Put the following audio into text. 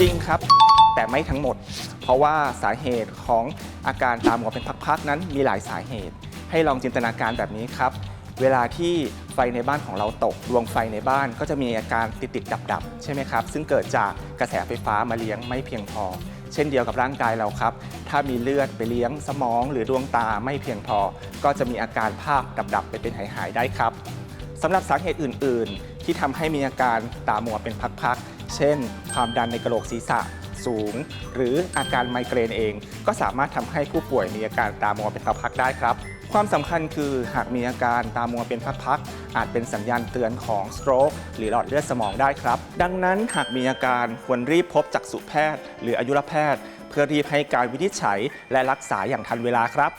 จริงครับ แต่ไม่ทั้งหมด เพราะว่าสาเหตุของอาการตามัวเป็นพักๆนั้นมีหลายสาเหตุ ให้ลองจินตนาการแบบนี้ครับ เวลาที่ไฟในบ้านของเราตกดวงไฟในบ้านก็จะมีอาการติดติดดับดับๆใช่ไหมครับ ซึ่งเกิดจากกระแสไฟฟ้ามาเลี้ยงไม่เพียงพอ เช่นเดียวกับร่างกายเราครับ ถ้ามีเลือดไปเลี้ยงสมองหรือดวงตาไม่เพียงพอ ก็จะมีอาการภาพดับๆไปเป็นหายๆได้ครับสำหรับสาเหตุอื่น ๆ ที่ทำให้มีอาการตามัวเป็นพักๆ เช่น ความดันในกระโหลกศีรษะสูง หรืออาการไมเกรนเอง ก็สามารถทำให้ผู้ป่วยมีอาการตามัวเป็นพักๆได้ครับ ความสำคัญคือหากมีอาการตามัวเป็นพักๆอาจเป็นสัญญาณเตือนของสโตรกหรือหลอดเลือดสมองได้ครับ ดังนั้นหากมีอาการควรรีบพบจักษุแพทย์ หรืออายุรแพทย์ เพื่อรีบให้การวินิจฉัยและรักษาอย่างทันเวลาครับ